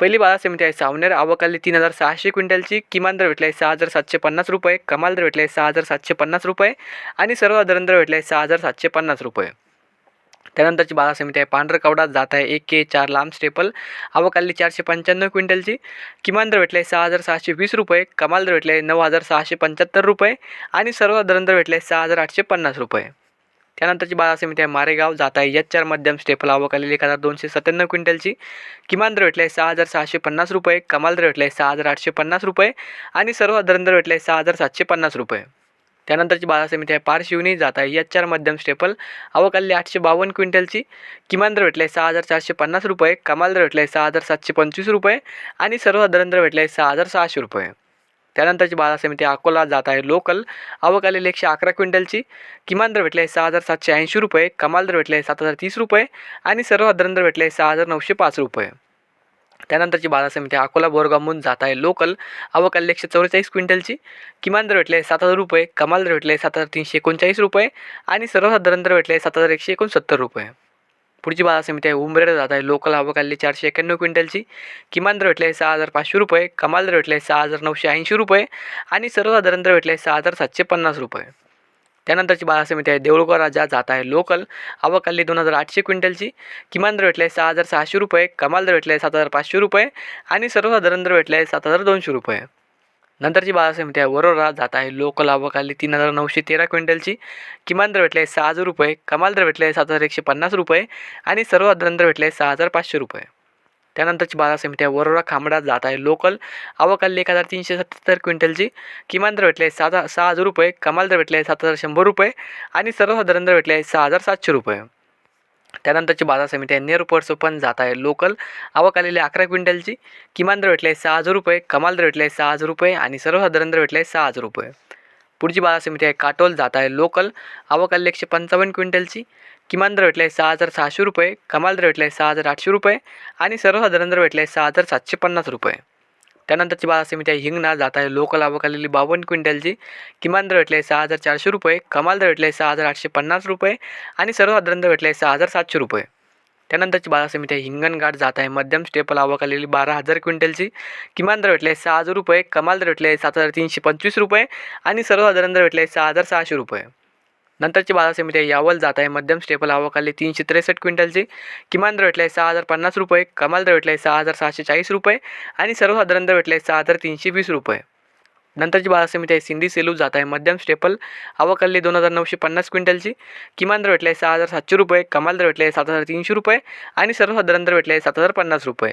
पहिली बाजार समिती आहे सावनेर. आवकाली तीन हजार सहाशे क्विंटलची. किमान दर भेटला आहे सहा हजार सातशे पन्नास रुपये. कमाल दर भेटला आहे सहा हजार सातशे पन्नास रुपये. आणि सर्वसाधारण दर भेटला आहे सहा हजार सातशे पन्नास रुपये. त्यानंतरची बाजार समिती आहे पांढरकवडा जात आहे एक के चार लांब स्टेपल. आवकाली चारशे पंच्याण्णव क्विंटलची. किमान दर भेटला आहे सहा हजार सहाशे वीस रुपये. कमाल दर भेटला आहे नऊ हजार सहाशे पंच्याहत्तर रुपये. आणि सर्वसाधारण दर भेटला आहे सहा हजार आठशे पन्नास रुपये. त्यानंतरची बाजार समिती आहे मारेगाव. जात आहे एच चार मध्यम स्टेपल आवक आलेली एक हजार दोनशे सत्त्याण्णव क्विंटलची. किमान दर भेटले आहे सहा हजार सहाशे पन्नास रुपये. कमाल दर भेटले आहे सहा हजार आठशे पन्नास रुपये. आणि सर्वसाधारण दर भेटले आहे सहा हजार सातशे पन्नास रुपये. त्यानंतरची बाजार समिती आहे पारशिवनी जात आहे एच चार मध्यम स्टेपल आवक आलेली आठशे बावन्न क्विंटलची. किमान दर भेटले आहे सहा हजार चारशे पन्नास रुपये. कमाल दर भेटले आहे सहा हजार सातशे पंचवीस रुपये. आणि सर्वसाधारण दर भेटले आहे सहा हजार सहाशे रुपये. त्यानंतरची बाजार समिती अकोला जात आहे लोकल. आवक आलेली एकशे अकरा क्विंटलची. किमान दर भेटले आहे सहा हजार सातशे ऐंशी रुपये. कमाल दर भेटले आहे सात हजार तीस रुपये. आणि सर्वसाधारण दर भेटले आहे सहा हजार नऊशे पाच रुपये. त्यानंतरची बाजार समिती अकोला बोरगामून जात आहे लोकल. आवक आलेली एकशे चौवेचाळीस क्विंटलची. किमान दर भेटले आहे सात हजार रुपये. कमाल दर भेटले आहे सात हजार तीनशे एकोणचाळीस रुपये. आणि सर्वसाधारण दर भेटले आहे सात हजार एकशे एकोणसत्तर रुपये. पुढची बाजार समिती आहे. उमरेड जात आहे. लोकल आवक चारशे एक्याण्णव क्विंटलची. किमान दर भेटले आहे सहा हजार पाचशे रुपये. कमाल दर भेटले आहे सहा हजार नऊशे ऐंशी रुपये. आणि सर्वसाधारण दर भेटले आहे सहा हजार सातशे पन्नास रुपये. त्यानंतरची बाजार समिती आहे. देऊळगाव राजा जात आहे. लोकल आवक दोन हजार आठशे क्विंटलची. किमान दर भेटले आहे सहा हजार सहाशे रुपये. कमाल दर भेटले आहे सात हजार पाचशे रुपये. आणि सर्वसाधारण दर भेटले आहे सात हजार दोनशे रुपये. नंतरची बाजार समिती आहे वरोरा जात आहे. लोकल आवक आली तीन हजार नऊशे तेरा क्विंटलची. किमान दर भेटले आहे सहा हजार रुपये कमाल दर भेटले आहे सात हजार एकशे पन्नास रुपये आणि सर्व दर भेटले आहे सहा हजार पाचशे रुपये. त्यानंतरची बाजार समिती आहे वरोरा खांबडा जात आहे. लोकल आवक एक हजार तीनशे सत्त्याहत्तर क्विंटलची. किमान दर भेटले आहे सात सहा हजार रुपये कमाल दर भेटले आहे सात हजार शंभर रुपये आणि सर्वसाधारण दर भेटले आहे सहा हजार सातशे रुपये. त्यानंतरची बाजार समिती आहे. नेरपर्सो पण जात आहे. लोकल आवक आलेली अकरा क्विंटलची. किमान दर भेटले आहे सहा हजार रुपये. कमाल दर भेटले आहे सहा हजार रुपये. आणि सर्वसाधारण दर भेटले आहे सहा हजार रुपये. पुढची बाजार समिती आहे. काटोल जात आहे. लोकल आवक आलेली एकशे पंचावन्न क्विंटलची. किमान दर भेटले आहे सहा हजार सहाशे रुपये. कमाल दर भेटले आहे सहा हजार आठशे रुपये. आणि सर्वसाधारण दर भेटले आहे सहा हजार सातशे पन्नास रुपये. त्यानंतरची बाब असे मी त्या हिंगणा जात आहे. लोकल आवक बावन्न क्विंटलची. किमान दर भेटले आहे सहा हजार चारशे रुपये. कमाल दर भेटले आहे सहा हजार आठशे पन्नास रुपये. आणि सर्वसाधारण दर भेटले आहे सहा हजार सातशे रुपये. त्यानंतरची बाब असे मी त्या हिंगणघाट जात आहे. मध्यम स्टेपल आवक बारा हजार क्विंटलची. किमान दर भेटले आहे सहा हजार रुपये. कमाल दर भेटले आहे सात हजार तीनशे पंचवीस रुपये. आणि सर्वसाधारण दर भेटले आहे सहा हजार सहाशे रुपये. नंतरची बाजार समिती आहे यावल जात आहे. मध्यम स्टेपल आवक आली तीनशे त्रेसष्ट क्विंटलची. किमान दर भेटला आहे सहा हजार पन्नास रुपये. कमाल दर भेटले आहे सहा हजार सहाशे चाळीस रुपये. आणि सर्वसाधारण दर भेटले आहे सहा हजार तीनशे वीस रुपये. नंतरची बाजार समिती आहे सिंधी सेलू जात आहे. मध्यम स्टेपल आवक दोन हजार नऊशे पन्नास क्विंटलची. किमान दर भेटले आहे सहा हजार सातशे रुपये. कमाल दर भेटले आहे सात हजार तीनशे रुपये. आणि सर्वसाधारण दर भेटले आहे सात हजार पन्नास रुपये.